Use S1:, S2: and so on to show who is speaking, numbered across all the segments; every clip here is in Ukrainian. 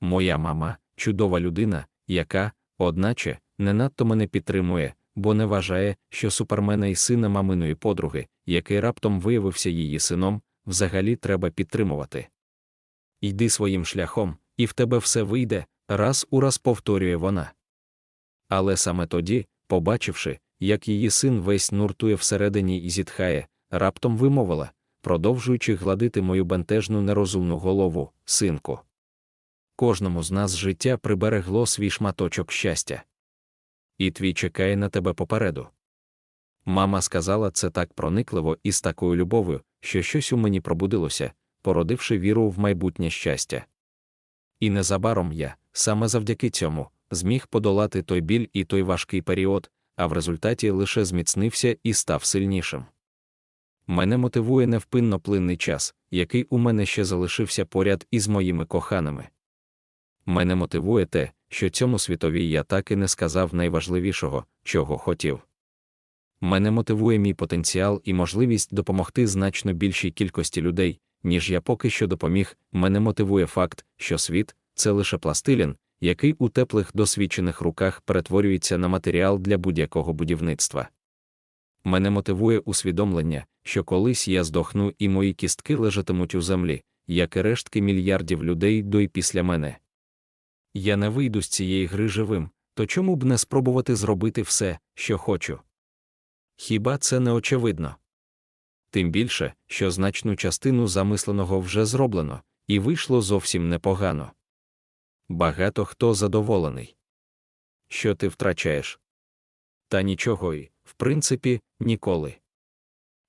S1: моя мама чудова людина, яка, одначе, не надто мене підтримує, бо не вважає, що супермена і сина маминої подруги, який раптом виявився її сином, взагалі треба підтримувати. Йди своїм шляхом, і в тебе все вийде, раз у раз повторює вона. Але саме тоді, побачивши, як її син весь нуртує всередині і зітхає, раптом вимовила, продовжуючи гладити мою бентежну нерозумну голову, синку. Кожному з нас життя приберегло свій шматочок щастя. І твій чекає на тебе попереду. Мама сказала це так проникливо і з такою любов'ю, що щось у мені пробудилося, породивши віру в майбутнє щастя. І незабаром я, саме завдяки цьому, зміг подолати той біль і той важкий період, а в результаті лише зміцнився і став сильнішим. Мене мотивує невпинно плинний час, який у мене ще залишився поряд із моїми коханими. Мене мотивує те, що цьому світові я так і не сказав найважливішого, чого хотів. Мене мотивує мій потенціал і можливість допомогти значно більшій кількості людей, ніж я поки що допоміг. Мене мотивує факт, що світ це лише пластилін, який у теплих досвідчених руках перетворюється на матеріал для будь-якого будівництва. Мене мотивує усвідомлення, що колись я здохну і мої кістки лежатимуть у землі, як і рештки мільярдів людей до і після мене. Я не вийду з цієї гри живим, то чому б не спробувати зробити все, що хочу? Хіба це не очевидно? Тим більше, що значну частину замисленого вже зроблено, і вийшло зовсім непогано. Багато хто задоволений. Що ти втрачаєш? Та нічого і, в принципі, ніколи.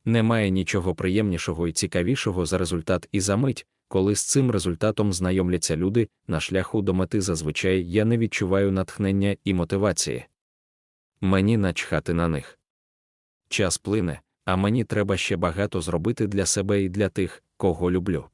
S1: Немає нічого приємнішого і цікавішого за результат і за мить, коли з цим результатом знайомляться люди, на шляху до мети зазвичай я не відчуваю натхнення і мотивації. Мені начхати на них. Час плине, а мені треба ще багато зробити для себе і для тих, кого люблю.